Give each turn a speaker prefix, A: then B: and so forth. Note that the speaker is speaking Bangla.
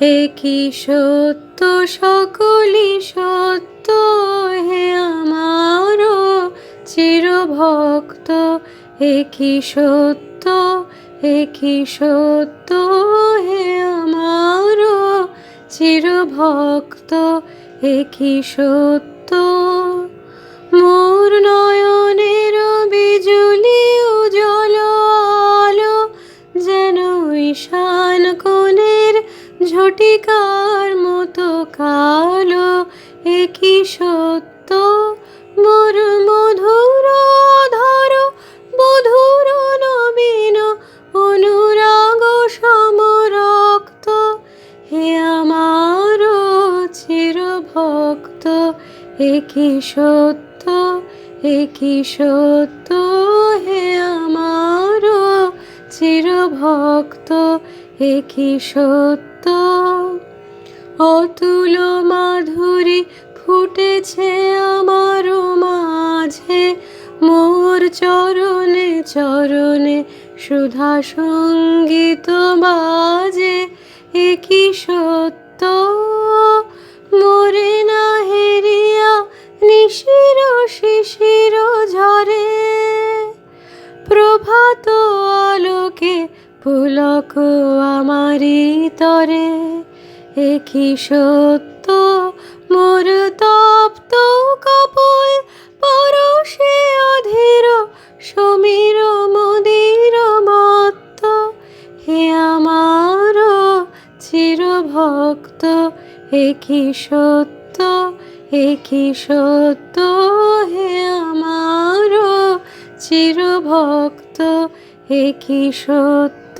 A: হে কি সত্য? সকলি সত্য। হে আমার চিরভক্ত। হে কি সত্য? হে কি সত্য? হে আমার চিরভক্ত। হে কি সত্য? মোর নয়নের বিজুলি উজ্জ্বল আলো, যেন ঈশান কোণের ঝটিকার মতো কালো একই সত্য? মোর মধুর ধর বধুর নবীন অনুরাগ সমরক্ত হে আমার চিরভক্ত একই সত্য? একই সত্য? হে আমার চিরভক্ত একই সত্য? অতুল মাধুরী ফুটেছে আমার মাঝে। মোর চরণে চরণে সুধা সংগীত বাজে। একই সত্য? মোরে না হেরিয়া নিশির শিশির ঝরে। প্রভাত আলোকে পুলক আমারি তরে একই সত্য? মোর তপ্ত কপল পরশে অধীর, সমীর মদির মত্ত। হে আমার চিরভক্ত একই সত্য? একই সত্য? হে আমার চিরভক্ত এ কি সত্য?